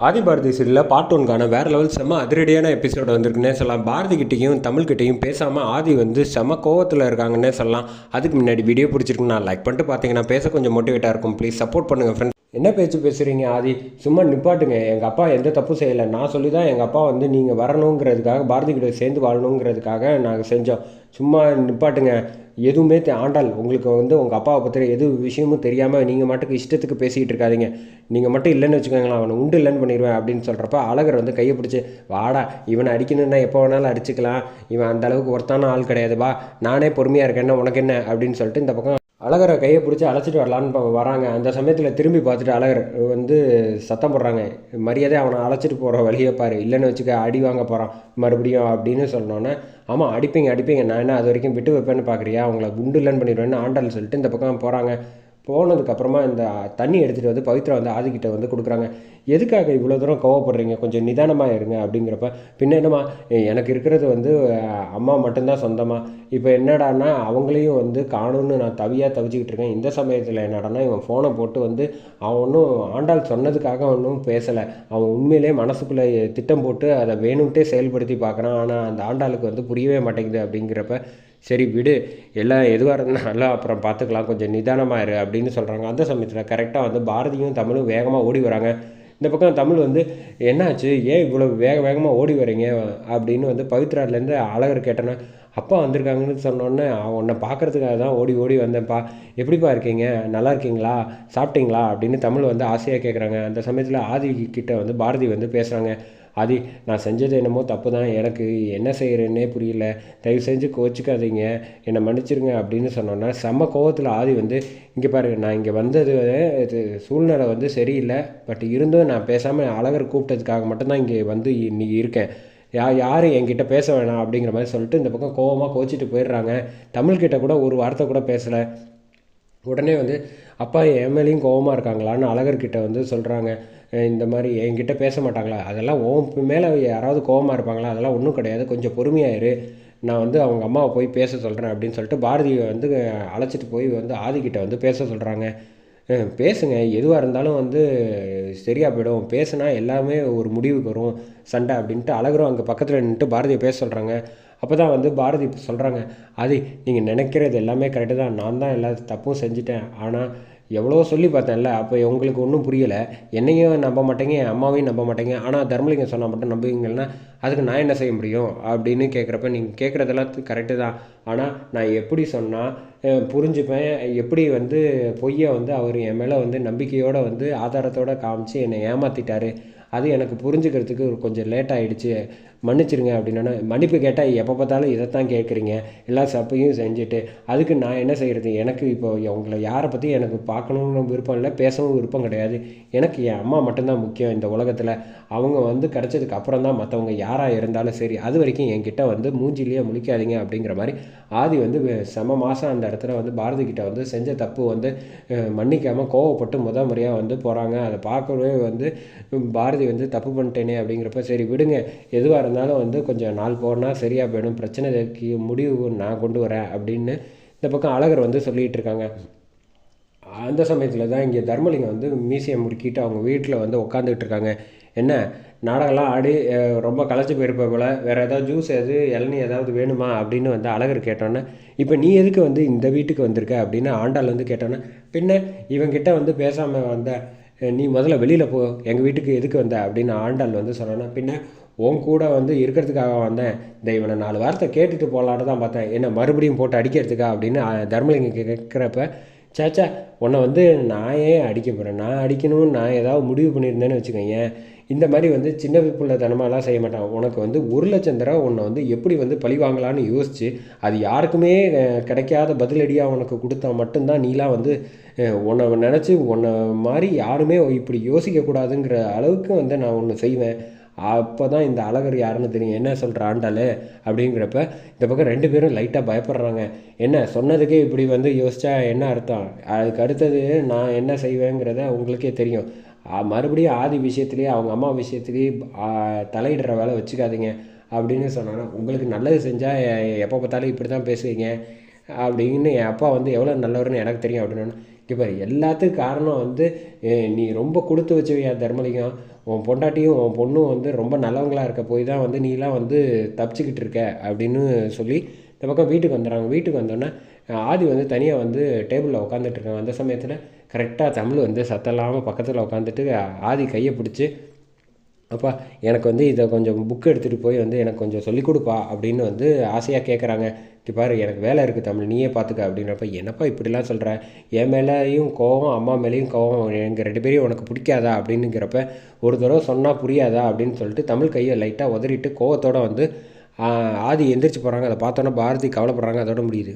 ஆதி பாரதி சீரியலில் பார்ட் ஒன்கான வேறு லெவல் செம்ம அதிரடியான எபிசோடு வந்திருக்குன்னே சொல்லலாம். பாரதி கிட்டேயும் தமிழ்கிட்டையும் பேசாமல் ஆதி வந்து செம கோவத்தில் இருக்காங்கன்னே சொல்லலாம். அதுக்கு முன்னாடி வீடியோ பிடிச்சிருக்குன்னு நான் லைக் பண்ணிட்டு பார்த்தீங்கன்னா பேச கொஞ்சம் மோட்டிவேட்டாக இருக்கும். ப்ளீஸ் சப்போர்ட் பண்ணுங்கள் ஃப்ரெண்ட்ஸ் என்ன பேச்சு பேசுகிறீங்க ஆதி? சும்மா நிப்பாட்டுங்க. எங்கள் அப்பா எந்த தப்பும் செய்யலை. நான் சொல்லி தான் எங்கள் அப்பா வந்து நீங்கள் வரணுங்கிறதுக்காக பாரதி கிட்ட சேர்ந்து வாழணுங்கிறதுக்காக நாங்கள் செஞ்சோம். சும்மா நிப்பாட்டுங்க. எதுவுமே தெ- ஆண்டாள் உங்களுக்கு வந்து உங்கள் அப்பாவை பற்றி எது விஷயமும் தெரியாமல் நீங்கள் மட்டுக்கு இஷ்டத்துக்கு பேசிக்கிட்டு இருக்காதீங்க. நீங்கள் மட்டும் இல்லைன்னு வச்சுக்கோங்களேன் அவனை உண்டு இல்லைன்னு பண்ணிடுவேன் அப்படின்னு சொல்கிறப்ப அழகர் வந்து கையை பிடிச்சி வாடா இவனை அடிக்கணும்னா எப்போ வேணாலும் அடிச்சுக்கலாம். இவன் அந்த அளவுக்கு ஒருத்தான ஆள் கிடையாது. வா நானே பொறுமையாக இருக்கேன்னா உனக்கு என்ன? அப்படின்னு சொல்லிட்டு இந்த பக்கம் அழகரை கையை பிடிச்சி அழைச்சிட்டு வரலான்னு வராங்க. அந்த சமயத்தில் திரும்பி பார்த்துட்டு அழகர் வந்து சத்தம் போடுறாங்க. மரியாதை அவனை அழைச்சிட்டு போகிற வழியை பாரு. இல்லைன்னு வச்சுக்க அடி வாங்க போகிறான் மறுபடியும் அப்படின்னு சொன்னோன்னே ஆமாம் அடிப்பீங்க அடிப்பீங்க. நான் என்ன அது வரைக்கும் விட்டு வைப்பேன்னு பார்க்குறியா அவங்கள குண்டு இல்லைன்னு பண்ணிடுவேன்னு ஆண்டாள் சொல்லிட்டு இந்த பக்கம் போகிறாங்க போனதுக்கப்புறமா இந்த தண்ணி எடுத்துகிட்டு வந்து பவித்ரா வந்து ஆதிக்கிட்ட வந்து கொடுக்குறாங்க. எதுக்காக இவ்வளோ தூரம் கோவப்படுறீங்க? கொஞ்சம் நிதானமாக இருங்க அப்படிங்கிறப்ப பின்ன என்னம்மா எனக்கு இருக்கிறது வந்து அம்மா மட்டும்தான் சொந்தமாக இப்போ என்னடான்னா அவங்களையும் வந்து காணும்னு நான் தவியாக தவிச்சிக்கிட்டு இருக்கேன். இந்த சமயத்தில் என்னடான்னா இவன் ஃபோனை போட்டு வந்து அவன் ஒன்றும் ஆண்டாள் சொன்னதுக்காக ஒன்றும் பேசலை. அவன் உண்மையிலே மனசுக்குள்ளே திட்டம் போட்டு அதை வேணும்ட்டே செயல்படுத்தி பார்க்குறான். ஆனால் அந்த ஆண்டாளுக்கு வந்து புரியவே மாட்டேங்குது அப்படிங்கிறப்ப சரி விடு எல்லாம் எதுவாக இருந்தாலும் அப்புறம் பார்த்துக்கலாம் கொஞ்சம் நிதானமாக இரு அப்படின்னு சொல்கிறாங்க அந்த சமயத்தில் கரெக்டாக வந்து பாரதியும் தமிழும் வேகமாக ஓடி வராங்க. இந்த பக்கம் தமிழ் வந்து என்னாச்சு? ஏன் இவ்வளோ வேக வேகமாக ஓடி வரீங்க அப்படின்னு வந்து பவித்ராலேருந்து அழகர் கேட்டேன்னா அப்பா வந்திருக்காங்கன்னு சொன்னோன்னே அவன் உன்னை பார்க்கறதுக்காக தான் ஓடி ஓடி வந்தேன்ப்பா. எப்படிப்பா இருக்கீங்க? நல்லா இருக்கீங்களா? சாப்பிட்டீங்களா? அப்படின்னு தமிழ் வந்து ஆசையாக கேட்குறாங்க அந்த சமயத்தில் ஆதி கிட்ட வந்து பாரதி வந்து பேசுகிறாங்க ஆதி நான் செஞ்சது என்னமோ தப்பு தான் எனக்கு என்ன செய்கிறேன்னே புரியல. தயவு செஞ்சு கோச்சிக்காதீங்க. என்னை மன்னிச்சிருங்க அப்படின்னு சொன்னோன்னா செம்ம கோவத்தில் ஆதி வந்து இங்கே பாருங்கள் நான் இங்கே வந்தது இது சூழ்நிலை வந்து சரியில்லை. பட் இருந்தும் நான் பேசாமல் அழகர் கூப்பிட்டதுக்காக மட்டும்தான் இங்கே வந்து இன்னைக்கு இருக்கேன். யா யார் என்கிட்ட பேச வேணாம். அப்படிங்கிற மாதிரி சொல்லிட்டு இந்த பக்கம் கோவமாக கோச்சிட்டு போயிடுறாங்க. தமிழ்கிட்ட கூட ஒரு வார்த்தை கூட பேசலை. உடனே வந்து அப்பா என் மேலேயும் கோவமாக இருக்காங்களான்னு அழகர்கிட்ட வந்து சொல்கிறாங்க இந்த மாதிரி என்கிட்ட பேச மாட்டாங்களா? அதெல்லாம் உன் மேலே யாராவது கோவமாக இருப்பாங்களா? அதெல்லாம் ஒன்றும் கிடையாது. கொஞ்சம் பொறுமையாயிரு நான் வந்து அவங்க அம்மாவை போய் பேச சொல்கிறேன் அப்படின்னு சொல்லிட்டு பாரதியை வந்து அழைச்சிட்டு போய் வந்து ஆதிக்கிட்ட வந்து பேச சொல்கிறாங்க பேசுங்க. எதுவாக இருந்தாலும் வந்து சரியாக போயிடும். பேசுனா எல்லாமே ஒரு முடிவுக்கு வரும். சண்டை அப்படின்ட்டு அழகரும் அங்கே பக்கத்தில் நின்றுட்டு பாரதியை பேச சொல்கிறாங்க அப்போ தான் வந்து பாரதி சொல்கிறாங்க அது நீங்கள் நினைக்கிறது எல்லாமே கரெக்டு தான். நான் தான் எல்லா தப்பும் செஞ்சுட்டேன். ஆனால் எவ்வளோ சொல்லி பார்த்தேன்ல அப்போ உங்களுக்கு ஒன்றும் புரியலை. என்னையும் நம்ப மாட்டேங்க என் அம்மாவையும் நம்ப மாட்டேங்க. ஆனால் தர்மலிங்கம் சொன்னால் மட்டும் நம்புவீங்கன்னா அதுக்கு நான் என்ன செய்ய முடியும்? அப்படின்னு கேட்குறப்ப நீங்கள் கேட்குறதெல்லாம் கரெக்டு தான். ஆனால் நான் எப்படி சொன்னால் புரிஞ்சுப்பேன். எப்படி வந்து பொய்யை வந்து அவர் என் மேலே வந்து நம்பிக்கையோடு வந்து ஆதாரத்தோடு காமிச்சு என்னை ஏமாற்றிட்டாரு அது எனக்கு புரிஞ்சுக்கிறதுக்கு கொஞ்சம் லேட் ஆகிடுச்சு மன்னிச்சிருங்க அப்படின்னா மன்னிப்பு கேட்டால் எப்போ பார்த்தாலும் இதைத்தான் கேட்குறீங்க. எல்லா சப்பையும் செஞ்சுட்டு அதுக்கு நான் என்ன செய்கிறது எனக்கு இப்போ உங்களை யாரை பற்றி எனக்கு பார்க்கணுன்னு விருப்பம் இல்லை பேசவும் விருப்பம் கிடையாது. எனக்கு என் அம்மா மட்டும்தான் முக்கியம் இந்த உலகத்தில். அவங்க வந்து கிடச்சதுக்கு அப்புறம் தான் மற்றவங்க யாராக இருந்தாலும் சரி அது வரைக்கும் என்கிட்ட வந்து மூஞ்சிலேயே முழிக்காதீங்க அப்படிங்கிற மாதிரி ஆதி வந்து செம மாதம் அந்த இடத்துல வந்து பாரதி கிட்ட வந்து செஞ்ச தப்பு வந்து மன்னிக்காமல் கோவப்பட்டு முத முறையாக வந்து போகிறாங்க அதை பார்க்கவே வந்து பாரதி வந்து தப்பு பண்ணிட்டேனே அப்படிங்கிறப்ப சரி விடுங்க. எதுவாக இருந்தாலும் வந்து கொஞ்சம் நாள் போனால் சரியாக போயிடும். பிரச்சனைக்கு முடிவு நான் கொண்டு வரேன் அப்படின்னு இந்த பக்கம் அழகர் வந்து சொல்லிகிட்டு இருக்காங்க. அந்த சமயத்தில் தான் இங்கே தர்மலிங்கம் வந்து மீசையை முறுக்கிட்டு அவங்க வீட்டில் வந்து உட்காந்துக்கிட்டு இருக்காங்க என்ன? நாடகம்லாம் ஆடி ரொம்ப களைச்சி போயிருப்ப போல். வேறு ஏதாவது ஜூஸ் எது இளநீ ஏதாவது வேணுமா? அப்படின்னு வந்து அழகர் கேட்டோன்னே இப்போ நீ எதுக்கு வந்து இந்த வீட்டுக்கு வந்திருக்க? அப்படின்னு ஆண்டாள் வந்து கேட்டோன்னே பின்ன இவங்கிட்ட வந்து பேசாமல் வந்த நீ முதல்ல வெளியில் போ. எங்கள் வீட்டுக்கு எதுக்கு வந்த? அப்படின்னு ஆண்டாள் வந்து சொன்னோன்னா பின்ன உன் கூட வந்து இருக்கிறதுக்காக வந்தேன். இந்த இவனை நாலு வார்த்தை கேட்டுட்டு போகலான்னு தான் பார்த்தேன். என்ன மறுபடியும் போட்டு அடிக்கிறதுக்கா? அப்படின்னு தர்மலிங்கம் கேட்குறப்ப சேச்சா உன்னை வந்து நான் ஏன் அடிக்க போகிறேன் நான் அடிக்கணும்னு நான் ஏதாவது முடிவு பண்ணியிருந்தேன்னு வச்சுக்கோங்க இந்த மாதிரி வந்து சின்ன பிள்ளைத்தனமாலாம் செய்ய மாட்டான். உனக்கு வந்து ஒரு லட்சம் தடவை உன்னை வந்து எப்படி வந்து பழி வாங்கலான்னு யோசிச்சு அது யாருக்குமே கிடைக்காத பதிலடியாக உனக்கு கொடுத்தா மட்டும்தான் நீலாம் வந்து உன்னை நினச்சி உன்னை மாதிரி யாருமே இப்படி யோசிக்கக்கூடாதுங்கிற அளவுக்கு வந்து நான் ஒன்று செய்வேன். அப்போ தான் இந்த அழகர் யாருன்னு தெரியும். என்ன சொல்கிற ஆண்டாள்? அப்படிங்கிறப்ப இந்த பக்கம் ரெண்டு பேரும் லைட்டாக பயப்படுறாங்க. என்ன சொன்னதுக்கே இப்படி வந்து யோசித்தா என்ன அர்த்தம்? அதுக்கு அடுத்தது நான் என்ன செய்வேங்கிறத உங்களுக்கே தெரியும். மறுபடியும் ஆதி விஷயத்துலேயே அவங்க அம்மா விஷயத்துலேயே தலையிடுற வேலை வச்சுக்காதீங்க அப்படின்னு சொன்னாங்கன்னா உங்களுக்கு நல்லது செஞ்சால் எப்போ பார்த்தாலும் இப்படி தான் பேசுவீங்க. அப்படின்னு என் அப்பா வந்து எவ்வளோ நல்லவர்னு எனக்கு தெரியும் அப்படின்னு. இங்கே பாரு. எல்லாத்துக்கும் காரணம் வந்து நீ ரொம்ப கொடுத்து வச்சவையா தர்மலிங்கம்? உன் பொண்டாட்டியும் உன் பொண்ணும் வந்து ரொம்ப நல்லவங்களாக இருக்க போய் தான் வந்து நீலாம் வந்து தப்பிச்சுக்கிட்டு இருக்க அப்படின்னு சொல்லி இந்த பக்கம் வீட்டுக்கு வந்துடுறாங்க. வீட்டுக்கு வந்தோடனே ஆதி வந்து தனியாக வந்து டேபிளில் உட்காந்துட்டு இருக்காங்க. அந்த சமயத்தில் கரெக்டாக தமிழ் வந்து சத்தம் இல்லாமல் பக்கத்தில் உட்காந்துட்டு ஆதி கையை பிடிச்சி அப்பா எனக்கு வந்து இதை கொஞ்சம் புக் எடுத்துகிட்டு போய் வந்து எனக்கு கொஞ்சம் சொல்லிக் கொடுப்பா அப்படின்னு வந்து ஆசையாக கேட்குறாங்க இங்கே பாரு எனக்கு வேலை இருக்குது தமிழ் நீயே பார்த்துக்க அப்படின்றப்ப என்னப்பா இப்படிலாம் சொல்கிற என் மேலேயும் கோவம் அம்மா மேலேயும் கோவம் எங்கள் ரெண்டு பேரையும் உனக்கு பிடிக்காதா? அப்படின்னுங்கிறப்ப ஒரு தடவை சொன்னால் புரியாதா அப்படின்னு சொல்லிட்டு தமிழ் கையை லைட்டாக உதறிட்டு கோவத்தோடு வந்து ஆதி எந்திரிச்சு போகிறாங்க அதை பார்த்தோன்னே பாரதி கவலைப்படுறாங்க. அதோட முடியுது.